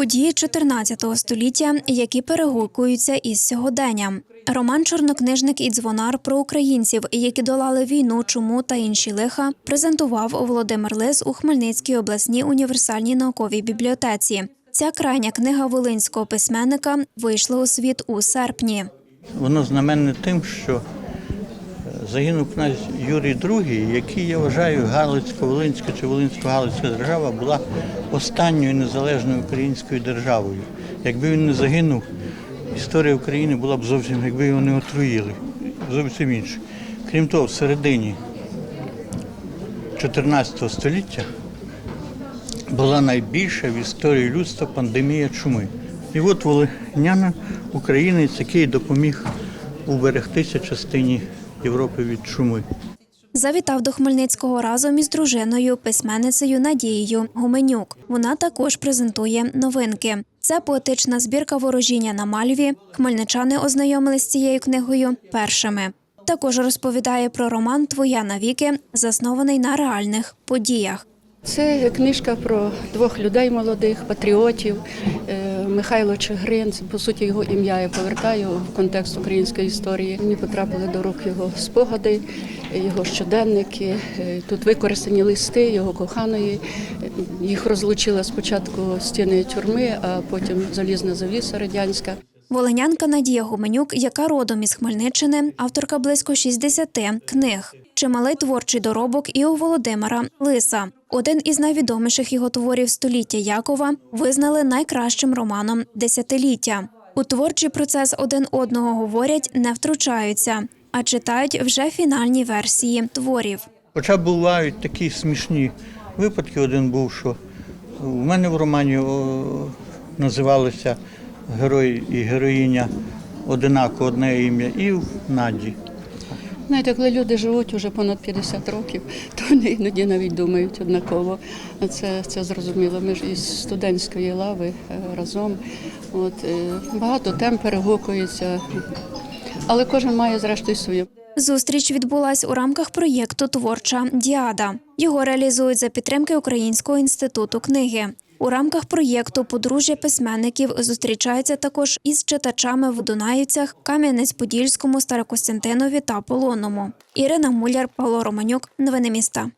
Події 14 століття, які перегукуються із сьогоденням. Роман Чорнокнижник і дзвонар про українців, які долали війну, чуму та інші лиха, презентував Володимир Лис у Хмельницькій обласній універсальній науковій бібліотеці. Ця крайня книга волинського письменника вийшла у світ у серпні. Воно знаменне тим, що загинув князь Юрій II, який, я вважаю, Галицько-Волинська чи Волинсько-Галицька держава була останньою незалежною українською державою. Якби він не загинув, історія України була б зовсім, якби його не отруїли, зовсім інше. Крім того, в середині 14 століття була найбільша в історії людства пандемія чуми. І от волиняна українець, який допоміг уберегтися частині Європи від чуми. Завітав до Хмельницького разом із дружиною, письменницею Надією Гуменюк. Вона також презентує новинки. Це поетична збірка ворожіння на мальві. Хмельничани ознайомились з цією книгою першими. Також розповідає про роман Твоя навіки, заснований на реальних подіях. Це книжка про двох людей молодих, патріотів. Михайло Чигрин, по суті, його ім'я я повертаю в контекст української історії. Мені потрапили до рук його спогади, його щоденники. Е, Тут використані листи його коханої. Їх розлучила спочатку стіни тюрми, а потім залізна завіса радянська. Волинянка Надія Гуменюк, яка родом із Хмельниччини, авторка близько 60 книг. Чималий творчий доробок і у Володимира Лиса. Один із найвідоміших його творів століття Якова визнали найкращим романом десятиліття. У творчий процес один одного говорять, не втручаються, а читають вже фінальні версії творів. Хоча бувають такі смішні випадки. Один був, що у мене в романі називалися герой і героїня одинаково одне ім'я, і в Наді. Знаєте, коли люди живуть уже понад 50 років, то вони іноді навіть думають однаково. Це, це зрозуміло. Ми ж із студентської лави е, разом. От, е, багато тем перегукується, але кожен має зрештою своє. Зустріч відбулась у рамках проєкту Творча діада. Його реалізують за підтримки Українського інституту книги. У рамках проєкту подружжя письменників зустрічається також із читачами в Дунаївцях, Кам'янець-Подільському, Старокостянтинові та Полонному. Ірина Муляр, Павло Романюк. Новини міста.